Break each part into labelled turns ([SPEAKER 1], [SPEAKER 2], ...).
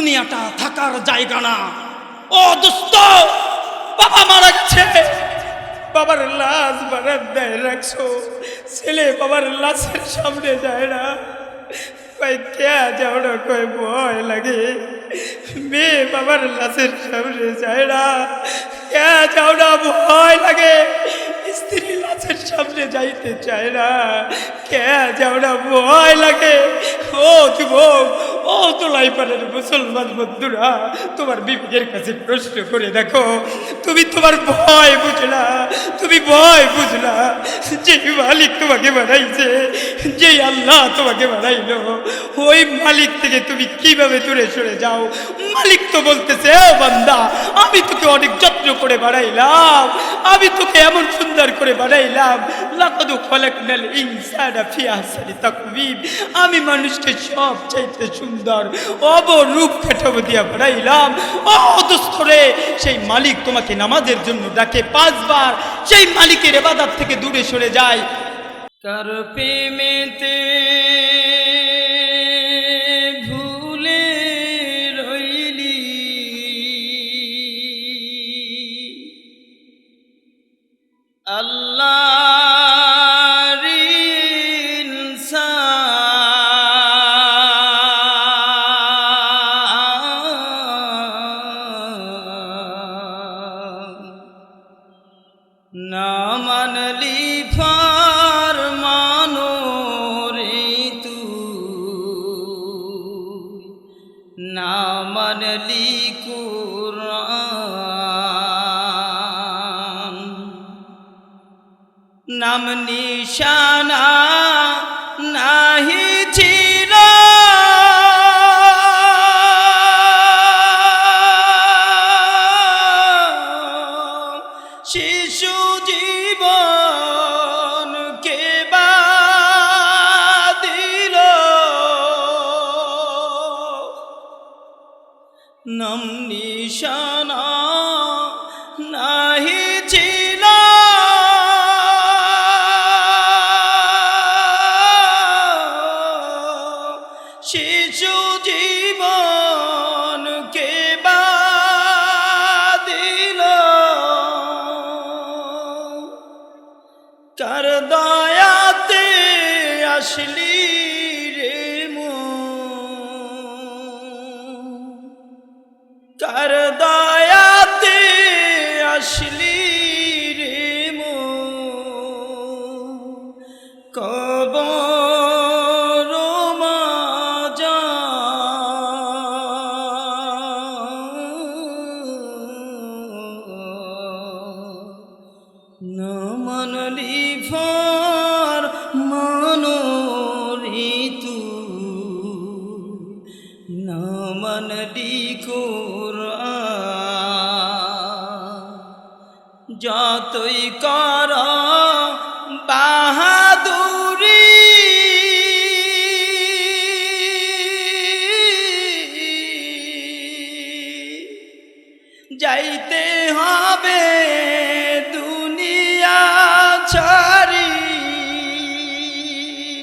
[SPEAKER 1] দুনিয়াটা থাকার জায়গা না। ও দোস্ত, বাবা মারা গেছে। বাবার লাশ বারান্দায় রাখছো। ছেলে বাবার লাশের সামনে যায় না। কই কে যাও না কই ভয় লাগে। মেয়ে বাবার লাশের সামনে যায় না। কে যাও না ভয় লাগে। স্ত্রী লাশের সামনে যাইতে চায় না। কে যাও না ভয় লাগে। ও যুবক, ও তো লাইপারের মুসলমান বন্ধুরা, তোমার বিবেকের কাছে প্রশ্ন করে দেখো। তুমি তোমার ভয় বুঝলা তুমি ভয় বুঝলা যে মালিক তোমাকে বানাইছে যে আল্লাহ তোমাকে বানাইলো, ওই মালিক থেকে তুমি কীভাবে দূরে সরে যাও? মালিক তো বলতেছে, ও বান্দা, আমি তোকে অনেক যত্ন করে বানাইলাম। আমি তোকে এমন সুন্দর করে বানাইলাম লাকাদু খলাকনাল ইনসানা ফি আহসানি তাকবীব আমি মানুষকে সব চাইতে সুন্দর, অবরূপ কাঠামো দিয়া বানাইলাম। ও দোস্তরে সেই মালিক তোমাকে নামাজের জন্য ডাকে পাঁচবার। সেই মালিকের এবাদার থেকে দূরে সরে যায় তার প্রেমেতে নাম নিশানা কব ছাড়ি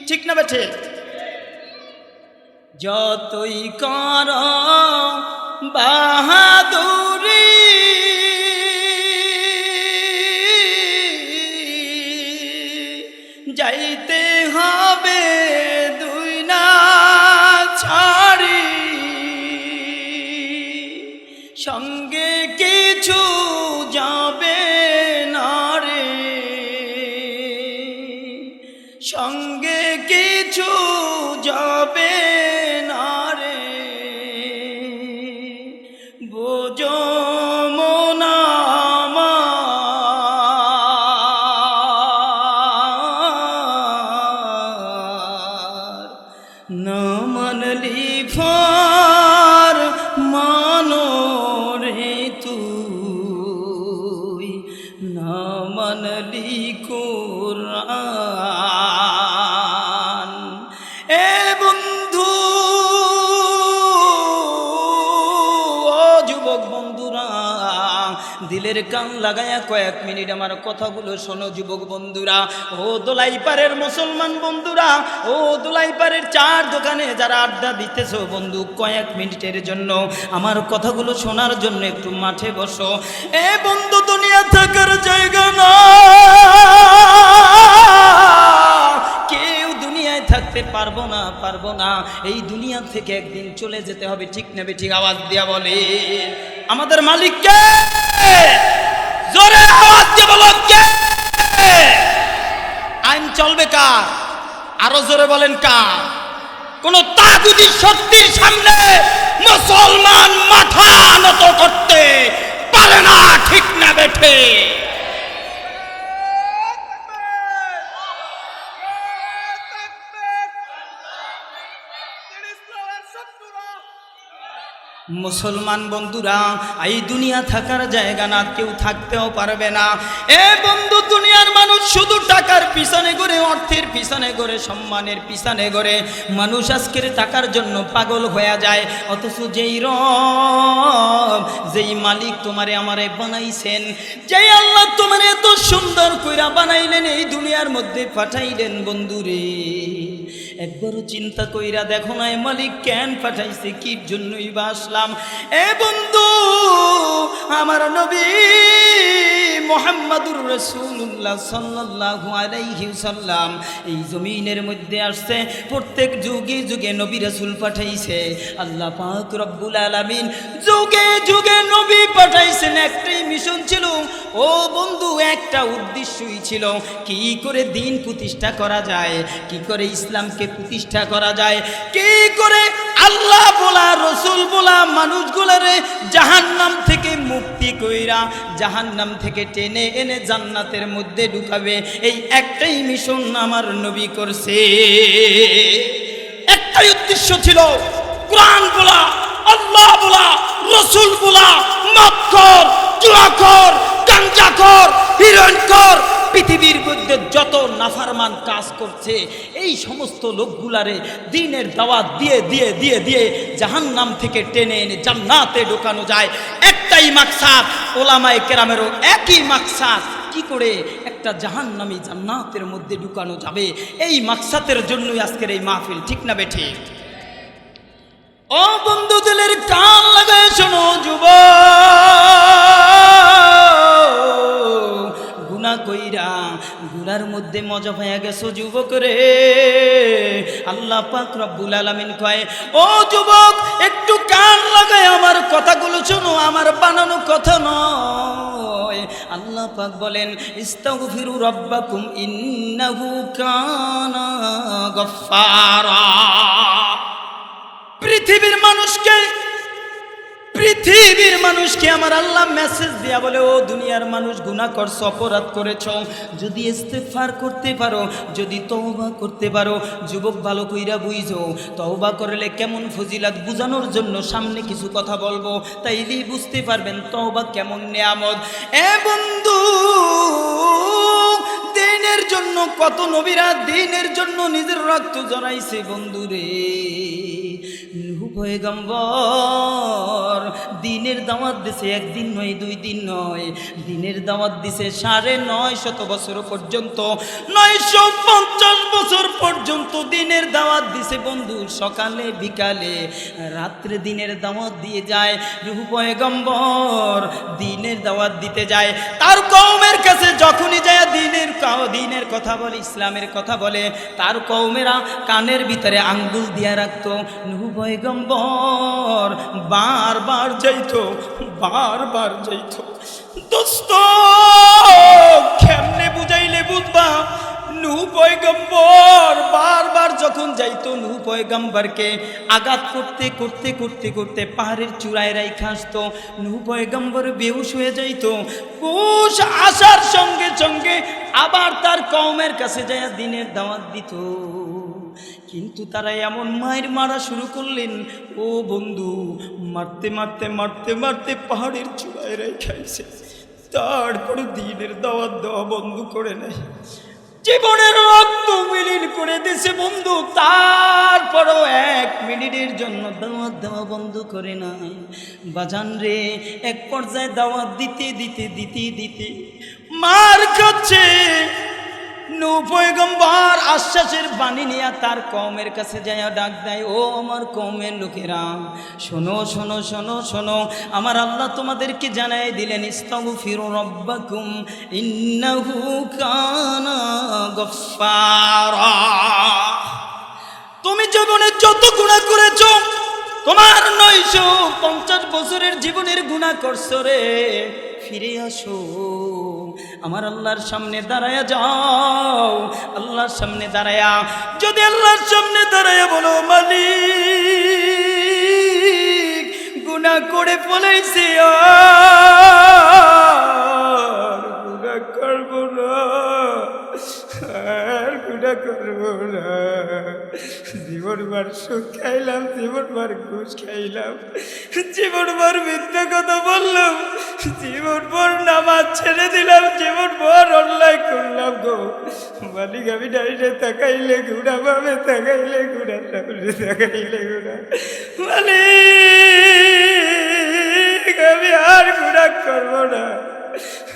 [SPEAKER 1] ঠিক না বেঠে? যতই কর বাহাদুরি দিলের কান লাগায়া কয়েক মিনিট আমার কথাগুলো শোনো, যুবক বন্ধুরা। ও দোলাইপাড়ের মুসলমান বন্ধুরা, ও দোলাইপাড়ের চার দোকানে যারা আড্ডা দিতেছো বন্ধু, কয়েক মিনিটের জন্য আমার কথাগুলো শোনার জন্য একটু মাঠে বসো। এ বন্ধু, দুনিয়া থাকার জায়গা না। থাকতে পারব না পারব না। এই দুনিয়া থেকে একদিন চলে যেতে হবে, ঠিক নেবে ঠিক আওয়াজ দিয়া বলে। আমাদের মালিককে জোরে আওয়াজ দিয়ে বলো, কে? আইন চলবে কার? আরও জোরে বলেন কার? কোন তাগুদি শক্তির সামনে মুসলমান মাথা নত করতে পারে না ঠিক না বেঠে। মুসলমান বন্ধুরা, এই দুনিয়া থাকার জায়গা না কেউ থাকতেও পারবে না। এ বন্ধু, দুনিয়ার মানুষ শুধু টাকার পিছনে ঘুরে, অর্থের পিছনে ঘুরে, সম্মানের পিছনে ঘুরে। মানুষ আজকের টাকার জন্য পাগল হয়ে যায়। অথচ যেই রব, যেই মালিক তোমারে আমারে বানাইছেন, যেই আল্লাহ তোমারে এত সুন্দর কইরা বানাইলেন, এই দুনিয়ার মধ্যে পাঠাইলেন বন্ধুরে। একবারও চিন্তা কইরা দেখো না মালিক কেন পাঠাইছে, কি জন্যই বা আসলাম? এ বন্ধু, আমার নবী মোহাম্মদুর রসুল্লাহ সাল্লাল্লাহু আলাইহি সাল্লাম এই জমিনের মধ্যে আসছে। প্রত্যেক যুগে যুগে নবী রসুল পাঠাইছে। আল্লাহ পাক রব্বুল আলামিন যুগে যুগে নবী পাঠাইছেন। একটাই মিশন ছিল ও বন্ধু, একটা উদ্দেশ্যই ছিল, কি করে দিন প্রতিষ্ঠা করা যায়? কি করে ইসলামকে প্রতিষ্ঠা করা যায়? কি করে আল্লাহ বলা, রসুল বলা, মানুষগুলারে জাহান্নাম থেকে মুক্তি কইরা জাহান্নাম থেকে টেনে এনে জান্নাতের মধ্যে ঢুকাবে? এই একটাই মিশন আমার নবী করছে। একটাই উদ্দেশ্য ছিল, কোরআন বলা, আল্লাহ বলা, রসুল বলা মাক্ষর চুয়াখর গাঞ্জাখর হিরণকর, পৃথিবীর মধ্যে যত নাফারমান কাজ করছে, এই সমস্ত লোকগুলারে দিনের দাওয়াত দিয়ে দিয়ে দিয়ে দিয়ে জাহান্নাম থেকে টেনে এনে জান্নাতে ঢোকানো যায়। একটাই মাকসাদ, ওলামায়ে কেরামেরও একই মাকসাদ। কি করে একটা জাহান্নামী জান্নাতের মধ্যে ঢুকানো যাবে? এই মাকসাতের জন্যই আজকের এই মাহফিল, ঠিক না বেঠে? ও বন্ধু দিলের কান লাগায় শোনো যুব গুনার মধ্যে মজা হয়ে গেছো যুবক রে আল্লাহ পাক রব্বুল আলামিন কয়, ও যুবক, একটু কান লাগায় আমার কথাগুলো শোনো, আমার বানানো কথা নয়। আল্লাহ পাক বলেন, ইস্তাগফিরু রাব্বাকুম ইন্নাহু কানা গফফারা। পৃথিবীর মানুষকে পৃথিবীর মানুষকে আমার আল্লাহ মেসেজ দিয়া বলে, ও দুনিয়ার মানুষ, গুনাহ করছ, অপরাধ করেছ। যদি ইস্তেফার করতে পারো, যদি তওবা করতে পারো, যুবক ভালো কইরা বুঝো, তওবা করলে কেমন ফজিলাত? বুঝানোর জন্য সামনে কিছু কথা বলব। তাই তাইলেই বুঝতে পারবেন তওবা কেমন নিয়ামত। এ বন্ধু, দিনের জন্য কত নবীরা, দিনের জন্য নিজের রক্ত জড়াইছে বন্ধুরে। নুহু পয়গম্বর, দিনের দাওয়াত দিছে একদিন নয়, দুই দিন নয়। দিনের দাওয়াত দিছে সাড়ে নয় শত বছর পর্যন্ত, নয়শো পঞ্চাশ বছর পর্যন্ত দিনের দাওয়াত দিছে বন্ধু, সকালে, বিকালে। রাত্রে দিনের দাওয়াত দিয়ে যায় রুহু পয়গম্বর, দিনের দাওয়াত দিতে যায়। তার কৌমের কাছে যখনই যায় দিনের দিনের কথা বলে, ইসলামের কথা বলে, তার কৌমেরা কানের ভিতরে আঙ্গুল দিয়া রাখতো নুহু পয়গম্বর বারবার বার বারবার যাইত। দোস্ত কেমনে বুঝাইলে বুঝবা? নূ পয়গম্বর, বারবার যখন যাইতো নূ পয়গম্বরকে, আঘাত করতে করতে করতে করতে পাহাড়ের চূড়ায় রাইখা আসতো। নূ পয়গম্বর বেহুশ হয়ে যাইতো। হুশ আসার সঙ্গে সঙ্গে আবার তার কওমের কাছে যায় দিনের দাওয়াত দিত। কিন্তু তারা এমন মায়ের মারা শুরু করলেন, ও বন্ধু, মারতে মারতে মারতে মারতে পাহাড়ের চূড়ায় রেখাইছে তারপরে দিনের দাওয়াত দেওয়া বন্ধ করে নেয়। জীবনের রক্ত বিলীন করে দিছে বন্ধু, তারপরও এক মিনিটের জন্য দাওয়াত দেওয়া বন্ধ করে নাই। বাজান রে, এক পর্যায়ে দাওয়াত দিতে দিতে দিতে দিতে মার খাচ্ছে নু পয়গম্বর আশ্বাসের বাণী নিয়ে তার কমের কাছে যায় ডাক দেয়, ও আমার কমের লোকেরা, শোনো শোনো শোনো শোনো, আমার আল্লাহ তোমাদেরকে জানাই দিলেন ইস্তাগু ফিরু রব্বাকুম, ইন্নাহু কানা তুমি জীবনে যত গুণা করেছ, তোমার নয়শো পঞ্চাশ বছরের জীবনের গুণা করছ রে, ফিরে আসো। আমার আল্লাহর সামনে দাঁড়ায়া যাও, আল্লাহর সামনে দাঁড়ায়া। যদি আল্লাহর সামনে দাঁড়ায়া বলো, মালিক গুণা করে ফলাইছি আর করব না। আর গুণা করব না। জীবন বার সুখ খাইলাম জীবন বার ঘুষ খাইলাম। জীবন ভর মিথ্যা কথা বললাম জীবন ভর নামাজ ছেড়ে দিলাম জীবন ভর অন্যায় করলাম গো। মালিক, আমি ডাইনে তাকাইলে ঘুরা পাবে তাকাইলে ঘুরা সামনে তাকাইলে ঘুরা মালিক, আমি আর গুণা করব না।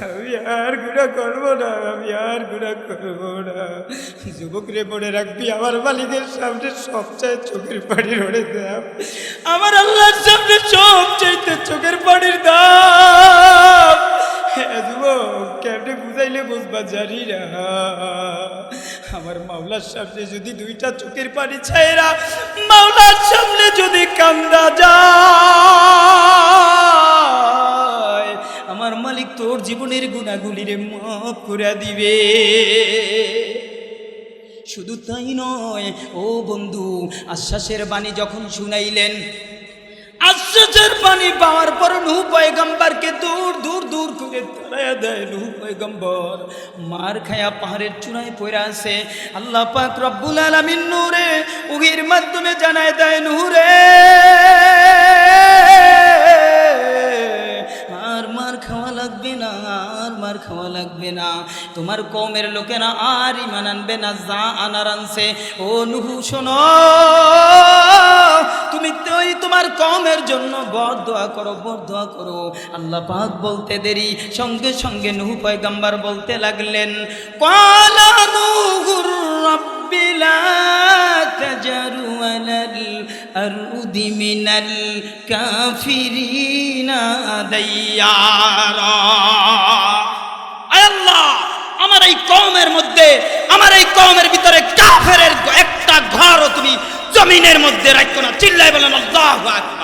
[SPEAKER 1] আমি আর গুণা করব না, আমি আর গুণা করব না। যুবক রে মনে রাখবি, আমার মালিকের সামনে সবচেয়ে চোখের পানি রড়ে দাম। আমার আল্লাহর সামনে সবচাইতে চোখের পানির দাম। কেমনে বুঝাইলে বুঝবা জানি না। আমার মাওলার সামনে যদি দুইটা চোখের পানি ছাইরা, মাওলার সামনে যদি কান্দা যায়। আমার মালিক তোর জীবনের গুণাগুলিরে মাফ করে দিবে। শুধু তাই নয়, ও বন্ধু, আশ্বাসের বাণী যখন শুনাইলেন, আশ্বাসের বাণী পাওয়ার পর নু পয়গম্বরকে দূর দূর দূর করে তাড়াইয়া দেয় নু পয়গম্বর। মার খায়া পাহাড়ের চূড়ায় পড়ে আছে। আল্লাহ পাক রব্বুল আলামিন নূরে উহির মাধ্যমে জানায় দেয়, নূরে লাগবে না, আর মার খাওয়া লাগবে না। তোমার কমের লোকেরা আর ইমান আনবে না, যা আনার আনছে। ও নুহু, শোনো, তুমি তুই তোমার কমের জন্য বর দোয়া করো, বর দোয়া করো। আল্লাহ পাক বলতে দেরি, সঙ্গে সঙ্গে নুহু পয়গাম্বার বলতে লাগলেন কালা নুহুর রব্বি লা তাজারু আলাল আরদি মিনাল কাফিরিনা আয় আল্লাহ, আমার এই কমের মধ্যে, আমার এই কমের ভিতরে কাফের একটা ঘরও তুমি জমিনের মধ্যে রাখো না। চিল্লাই বলেন, আল্লাহু আকবার।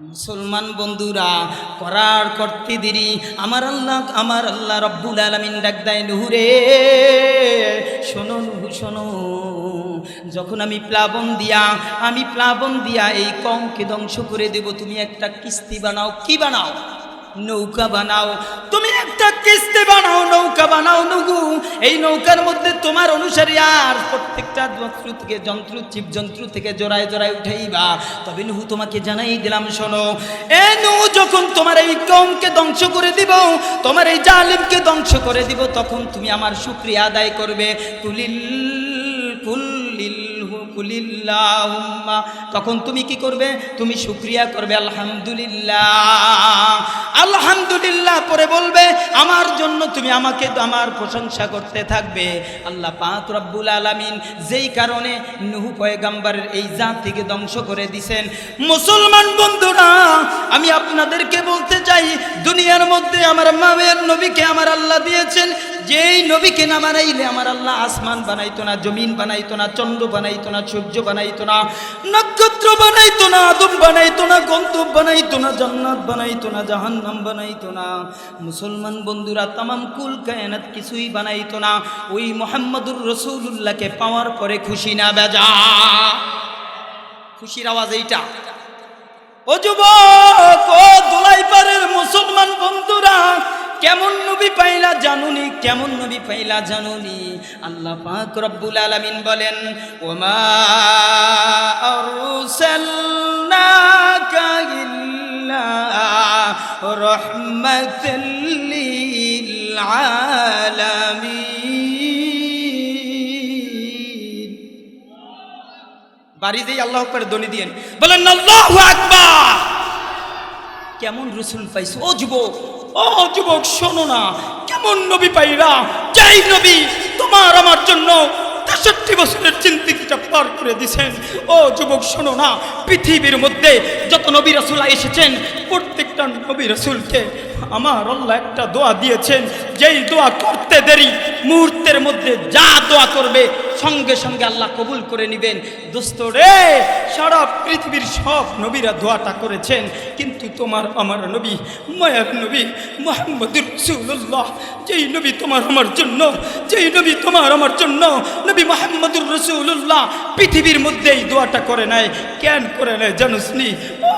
[SPEAKER 1] মুসলমান বন্ধুরা, করার করতে দেরি। আমার আল্লাহ আমার আল্লাহ রব্বুল আলমিন ডাক দেয়, নুহুরে, শোনো নুহু, শোনো। যখন আমি প্লাবন দিয়া, আমি প্লাবন দিয়া এই কমকে ধ্বংস করে দেব, তুমি একটা কিস্তি বানাও। কি বানাও? নৌকা বানাও। তুমি একটা কিস্তি বানাও, নৌকা বানাও নৌকু এই নৌকার মধ্যে তোমার অনুসারী আর প্রত্যেকটা যন্ত্র থেকে যন্ত্র জীব যন্ত্র থেকে জোড়ায় জোড়ায় উঠাইবা। তবে নুহু, তোমাকে জানাই দিলাম, শোনো। এ নুহু, যখন তোমার এই কমকে ধ্বংস করে দিব, তোমার এই জালিমকে ধ্বংস করে দিব, তখন তুমি আমার শুক্রিয়া আদায় করবে। তুলিল কুলিল কুলিল্লাহুম্মা। তখন তুমি কি করবে? তুমি শুক্রিয়া করবে, আলহামদুলিল্লাহ। আলহামদুলিল্লাহ পরে বলবে, আমার জন্য তুমি আমাকে আমার প্রশংসা করতে থাকবে। আল্লাহ পাক রব্বুল আলামিন যেই কারণে নুহু পয়গাম্বারের এই জাতিকে ধ্বংস করে দিছেন। মুসলমান বন্ধুরা, আমি আপনাদেরকে বলতে চাই, দুনিয়ার মধ্যে আমার মামের নবীকে আমার আল্লাহ দিয়েছেন যেই নবীকে না বানাইলে আমার আল্লাহ আসমান বানাইতো না, জমিন বানাইতো না, চন্দ্র বানাইতো না, সূর্য বানাইতো না, নক্ষত্র বানাইতো না, আদম বানাইতো না গন্তব বানাইতো না, জান্নাত বানাইতো না, জাহান্নাম বানাইতো না। মুসলমান বন্ধুরা, তামাম কুল কায়নাত কিছুই বানাইতো না। ওই মোহাম্মদুর রসুল্লাহকে পাওয়ার পরে খুশি না বেজা খুশির আওয়াজ এইটা। ও যুবক, ও দুলাইপাড়ের মুসলমান বন্ধুরা কেমন নবী পাইলা জানুনি, কেমন নবী পাইলা জানুনি? আল্লাহ পাক রব্বুল আলামিন বলেন, ওমা আরসালনাকা ইল্লা রহমাতাল আলামিন বাড়ি দিয়ে আল্লাহ করে ধ্বনি দিয়েন, বলেন কেমন রসুল পাইছো? ও যুবক ও যুবক, শোনো না। কেমন নবী পাইরা? যাই নবী, তোমার আমার জন্য তেষট্টি বছরের চিন্তিকিটা পার করে দিছেন। ও যুবক, শোনো না, পৃথিবীর মধ্যে যত নবী রসুল এসেছেন প্রত্যেকটা নবী রসুলকে আমার আল্লাহ একটা দোয়া দিয়েছেন, যেই দোয়া করতে দেরি, মুহূর্তের মধ্যে যা দোয়া করবে, সঙ্গে সঙ্গে আল্লাহ কবুল করে নেবেন। দোস্ত রে, সারা পৃথিবীর সব নবীরা দোয়াটা করেছেন, কিন্তু তোমার আমার নবী, মায়ার নবী, মোহাম্মদুর রসুল্লাহ যেই নবী তোমার আমার জন্য, যেই নবী তোমার আমার জন্য, নবী মোহাম্মদুর রসুল্লাহ পৃথিবীর মধ্যে এই দোয়াটা করে নেয়। কেন করে নেয় জানুসনি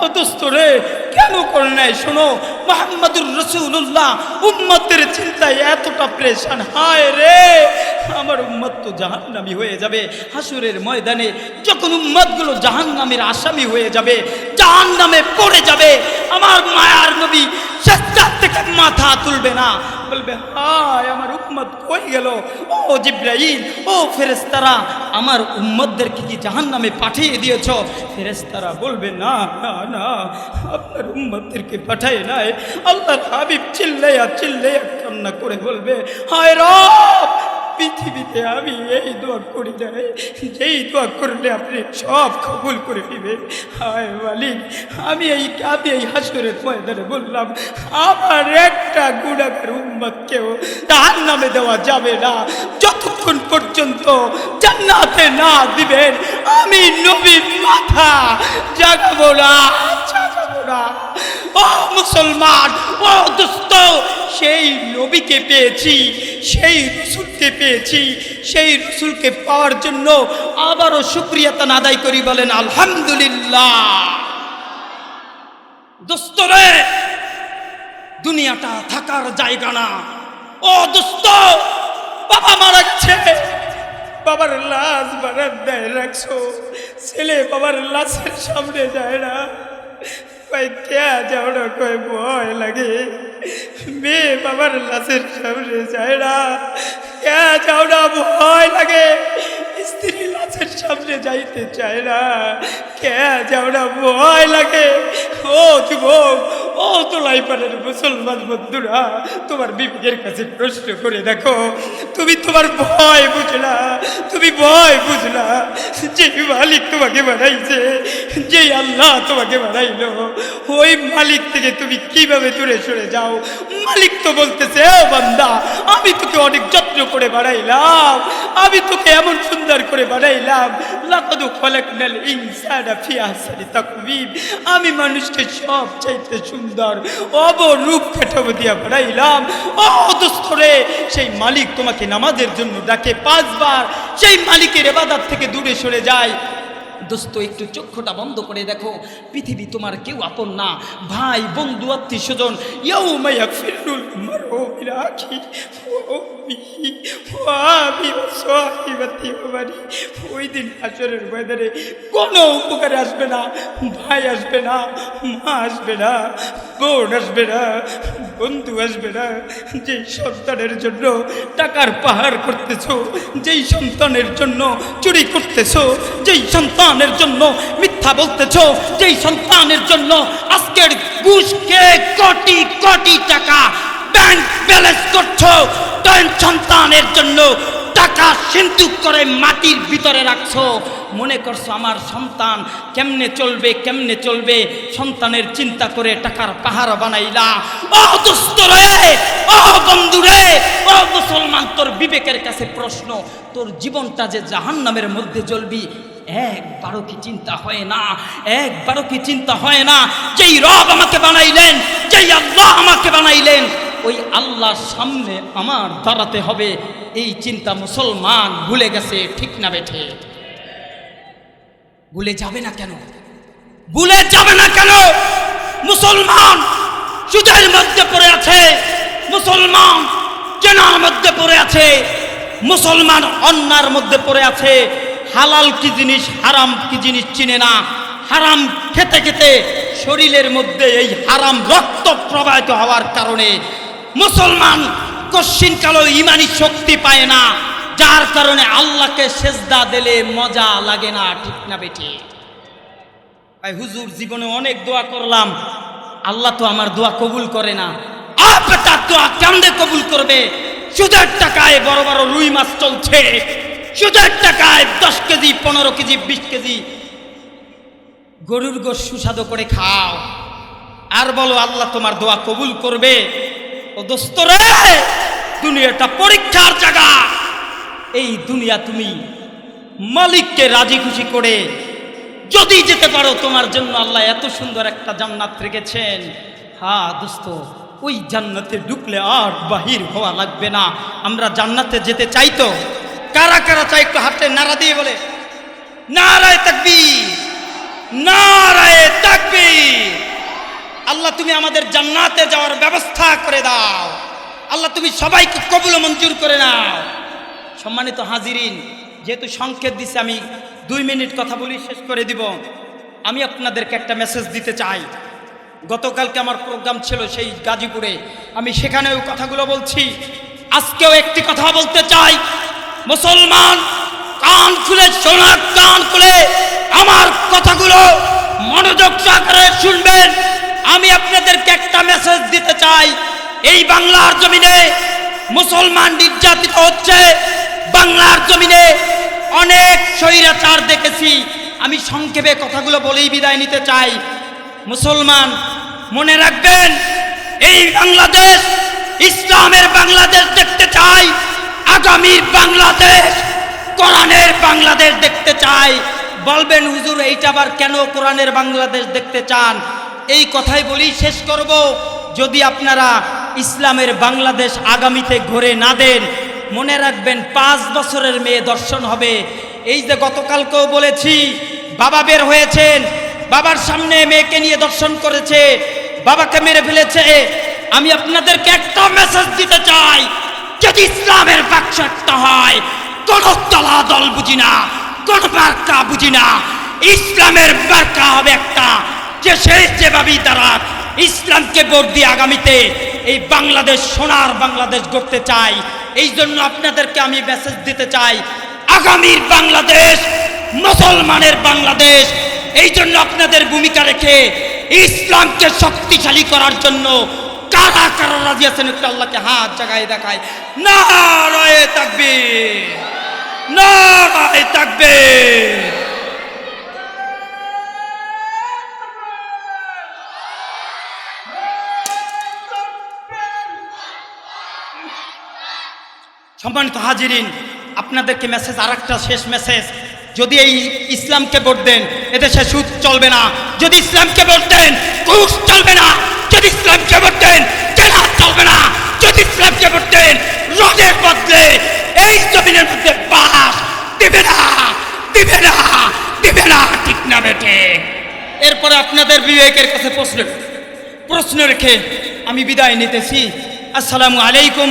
[SPEAKER 1] ও দোস্ত রে, কেন করে নেয়? শোনো, মোহাম্মদুর রসুল্লাহ উম্মতের চিন্তায় এতটা প্রেশান। হায় রে! আমার উম্মত তো জাহান্নামি হয়ে যাবে। হাসুরের ময়দানে যখন উম্মতগুলো জাহান্নামের আসামি হয়ে যাবে, জাহান্নামে পড়ে যাবে, আমার মায়ার নবী শেষটার থেকে মাথা তুলবে না। বলবে, হায়, আমার উম্মত কই গেল? ও জিব্রাইল, ও ফেরেস্তারা আমার উম্মতদেরকে কি জাহান্নামে পাঠিয়ে দিয়েছ? ফেরেস্তারা বলবে, না না না, আপনার উম্মতদেরকে পাঠায় নাই। আল্লাহর হাবিব চিল্লাইয়া চিল্লাইয়া কান্না করে বলবে, হায় রব পৃথিবীতে আমি এই দোয়া করি নাই। যেই দোয়া করলে আপনি সব কবুল করে নেবেন। হায় মালিক, আমি এই আমি এই হাসরের ময়দানে বললাম, আমার একটা গুণাগার উম্মতকেও তার নামে দেওয়া যাবে না। যতক্ষণ পর্যন্ত জান্নাতে না দিবেন, আমি নবীর মাথা জাগাবো না ও মুসলমান, ও দোস্ত সেই নবীকে পেয়েছি, সেই রসুলকে পেয়েছি সেই রসুলকে পাওয়ার জন্য আবারও সুক্রিয়াতা আদায় করি বলেন, আলহামদুলিল্লাহ। দোস্ত রে দুনিয়াটা থাকার জায়গা না। ও দোস্ত, বাবা মারা গেছে। বাবার লাশ বারান্দায় রাখছো। ছেলে বাবার লাশের সামনে যায় না। ভাই কে যাও না কয় ভয় লাগে? মেয়ে বাবার লাশের সামনে যায় না। কে যাওড়া ভয় লাগে। স্ত্রী লাশের সামনে যাইতে চায় না। কে যাও না ভয় লাগে। ও যুবক, ও তোলাই পারের মুসলমান বন্ধুরা, তোমার বিবেকের কাছে প্রশ্ন করে দেখো, তুমি তোমার ভয় বুঝলা তুমি ভয় বুঝলা যে মালিক তোমাকে বানাইছে যে আল্লাহ তোমাকে বানাইলো, ওই মালিক থেকে তুমি কীভাবে দূরে সরে যাও? মালিক তো বলতেছে, ও বান্দা, আমি তোকে অনেক যত্ন করে বানাইলাম। আমি তোকে এমন সুন্দর করে বানাইলাম। লাকাদু খলাকনাল ইনসানা ফি আহসানি তাকওয়িম। আমি মানুষকে সব চাইতে সুন্দর, অবরূপ কাঠামো দিয়া বানাইলাম। ও দোস্তরে সেই মালিক তোমাকে নামাজের জন্য ডাকে পাঁচবার। সেই মালিকের এবাদার থেকে দূরে সরে যায়। দোস্ত, একটু চক্ষুটা বন্ধ করে দেখো। পৃথিবী তোমার কেউ আপন না। ভাই, বন্ধু, আত্মীয় স্বজন সাহিবাতি ওয়া বানি ওই দিন হাসরের ময়দানে কোনো উপকারে আসবে না। ভাই আসবে না, মা আসবে না, বোন আসবে না বন্ধু আসবে না। যেই সন্তানের জন্য টাকার পাহাড় করতেছ, যেই সন্তানের জন্য চুরি করতেছ, যেই সন্তানের জন্য মিথ্যা বলতেছ, যেই সন্তানের জন্য আজকের ঘুষকে কোটি কোটি টাকা ব্যাংক ব্যালেন্স করছ সন্তানের জন্য টাকা সিন্ধুক করে মাটির ভিতরে রাখছো। মনে করছ আমার সন্তান কেমনে চলবে কেমনে চলবে? সন্তানের চিন্তা করে টাকার পাহাড় বানাইলা। রে, ও বন্ধু রে মুসলমান, তোর বিবেকের কাছে প্রশ্ন, তোর জীবনটা যে জাহান্নামের মধ্যে চলবি একবারও কি চিন্তা হয় না? একবারও কি চিন্তা হয় না? যেই রব আমাকে বানাইলেন, যেই আল্লাহ আমাকে বানাইলেন ওই আল্লাহর সামনে আমার দাঁড়াতে হবে। এই চিন্তা মুসলমান ভুলে গেছে, ঠিক না বেঠে ভুলে যাবে না কেন? ভুলে যাবে না কেন? মুসলমান সুদের মধ্যে পড়ে আছে, মুসলমান চেনার মধ্যে পড়ে আছে, মুসলমান অন্যার মধ্যে পড়ে আছে। হালাল কি জিনিস, হারাম কি জিনিস চিনে না। হারাম খেতে খেতে শরীরের মধ্যে এই হারাম রক্ত প্রবাহিত হওয়ার কারণে মুসলমান কশ্চিন কালো ইমানি শক্তি পায় না, যার কারণে আল্লাহকে সেজদা দিলে মজা লাগে না, ঠিক না বেটি ভাই, হুজুর জীবনে অনেক দোয়া করলাম, আল্লাহ তো আমার দোয়া কবুল করে না। আপনি তার দোয়া কেমনে কবুল করবে, সুদের টাকায় বড় বড় রুই মাছ চলছে, সুদের টাকায় দশ কেজি, পনেরো কেজি, বিশ কেজি। গরুর গোশ সুস্বাদু করে খাও। আর বলো, আল্লাহ তোমার দোয়া কবুল করবে ও দোস্ত রে দুনিয়াটা পরীক্ষার জায়গা। এই দুনিয়া তুমি মালিককে রাজি খুশি করে যদি যেতে পারো, তোমার জন্য আল্লাহ এত সুন্দর একটা জান্নাত রেখেছেন। হ্যাঁ দোস্ত, ওই জান্নাতে ঢুকলে আর বাহির হওয়া লাগবে না। আমরা জান্নাতে যেতে চাই তো। কারা কারা চাই একটু হাতে নাড়া দিয়ে বলে? নারায় তাকবি নারায় তাকবি আল্লাহ তুমি আমাদের জান্নাতে যাওয়ার ব্যবস্থা করে দাও। আল্লাহ তুমি সবাইকে কবুল মঞ্জুর করে নাও। সম্মানিত হাজিরিন, যেহেতু সংকেত দিছে, আমি দুই মিনিট কথা বলি, শেষ করে দিব। আমি আপনাদেরকে একটা মেসেজ দিতে চাই। গতকালকে আমার প্রোগ্রাম ছিল সেই গাজীপুরে। আমি সেখানেও কথাগুলো বলছি। আজকেও একটি কথা বলতে চাই। মুসলমান, কান খুলে শোনার কান খুলে আমার কথাগুলো মনোযোগ সহকারে শুনবেন। আমি আপনাদেরকে একটা মেসেজ দিতে চাই। এই বাংলার জমিনে মুসলমান নির্যাতিত হচ্ছে। বাংলার জমিনে অনেক স্বৈরাচার দেখেছি। আমি সংক্ষেপে কথাগুলো বলেই বিদায় নিতে চাই। মুসলমান, মনে রাখবেন, এই বাংলাদেশ, ইসলামের বাংলাদেশ দেখতে চাই। আগামীর বাংলাদেশ, কোরআনের বাংলাদেশ দেখতে চাই। বলবেন, হুজুর, এইটা আবার কেন কোরআনের বাংলাদেশ দেখতে চান? এই কথাই বলি, শেষ করব। যদি আপনারা ইসলামের বাংলাদেশ আগামীতে ঘরে না দেন, মনে রাখবেন পাঁচ বছরের মেয়ে দর্শন হবে। এই যে গতকালকেও বলেছি, বাবা বের হয়েছেন, বাবার সামনে মেয়েকে নিয়ে দর্শন করেছে, বাবাকে মেরে ফেলেছে। আমি আপনাদেরকে একটা মেসেজ দিতে চাই, যদি ইসলামের বাক্স একটা হয়, কোন তলা দল বুঝি না, কোন বার্তা বুঝি না, ইসলামের বার্তা হবে একটা। যে সেই যেভাবেই তারা ইসলামকে ভোট দিয়ে আগামীতে এই বাংলাদেশ, সোনার বাংলাদেশ গড়তে চাই এই জন্য আপনাদেরকে আমি মেসেজ দিতে চাই, আগামীর বাংলাদেশ, মুসলমানের বাংলাদেশ, এই জন্য আপনাদের ভূমিকা রেখে ইসলামকে শক্তিশালী করার জন্য কারা কারা রাজি আছেন একটু আল্লাহকে হাত জাগায় দেখায়। নারায় থাকবে নারায় থাকবে সম্মানিত হাজিরিন, আপনাদেরকে মেসেজ আর শেষ মেসেজ যদি এই ইসলামকে ভোট দেন, এদেশে সুদ চলবে না। যদি ইসলামকে ভোট দেন, ঘুষ চলবে না। যদি ইসলামকে ভোট দেন জেনা চলবে না। যদি ইসলামকে ভোট দেন রোদের বদলে এই জমিনের মধ্যে বাস দিবে না দিবে না দিবে না। ঠিক না বেটে। এরপরে আপনাদের বিবেকের কাছে প্রশ্ন প্রশ্ন রেখে আমি বিদায় নিতেছি। আসসালামু আলাইকুম।